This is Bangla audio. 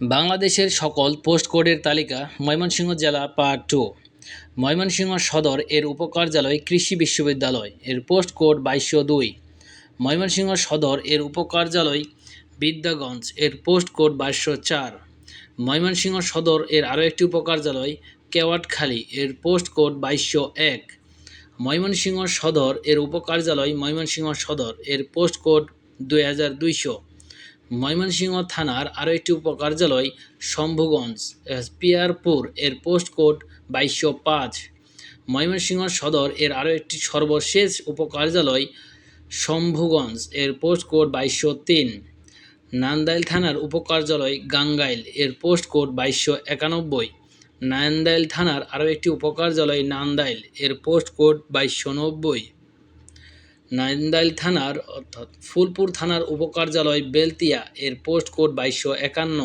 বাংলাদেশের সকল পোস্ট কোডের তালিকা ময়মনসিংহ জেলা পার্ট টু। ময়মনসিংহ সদর এর উপকার্যালয় কৃষি বিশ্ববিদ্যালয়, এর পোস্ট কোড বাইশশো দুই। ময়মনসিংহ সদর এর উপকার্যালয় বিদ্যাগঞ্জ, এর পোস্ট কোড বাইশশো চার। ময়মনসিংহ সদর এর আরও একটি উপকার্যালয় কেওয়াটখালী, এর পোস্ট কোড বাইশশো এক। ময়মনসিংহ সদর এর উপকার্যালয় ময়মনসিংহ সদর, এর পোস্ট কোড দুই হাজার দুইশো। ময়মনসিংহ থানার আরও একটি উপকার্যালয়, শম্ভুগঞ্জ পিয়ারপুর এর পোস্ট কোড বাইশশো পাঁচ। ময়মনসিংহ সদর এর আরও একটি সর্বশেষ উপকার্যালয়, শম্ভুগঞ্জ এর পোস্ট কোড বাইশশো তিন। নান্দাইল থানার উপকার্যালয়, গাঙ্গাইল এর পোস্ট কোড বাইশশো একানব্বই। নান্দাইল থানার আরও একটি উপকার্যালয়, নান্দাইল এর পোস্ট কোড বাইশশো নব্বই। নান্দাইল থানার অর্থাৎ ফুলপুর থানার উপকার্যালয় বেলতিয়া এর পোস্ট কোড বাইশশো একান্ন।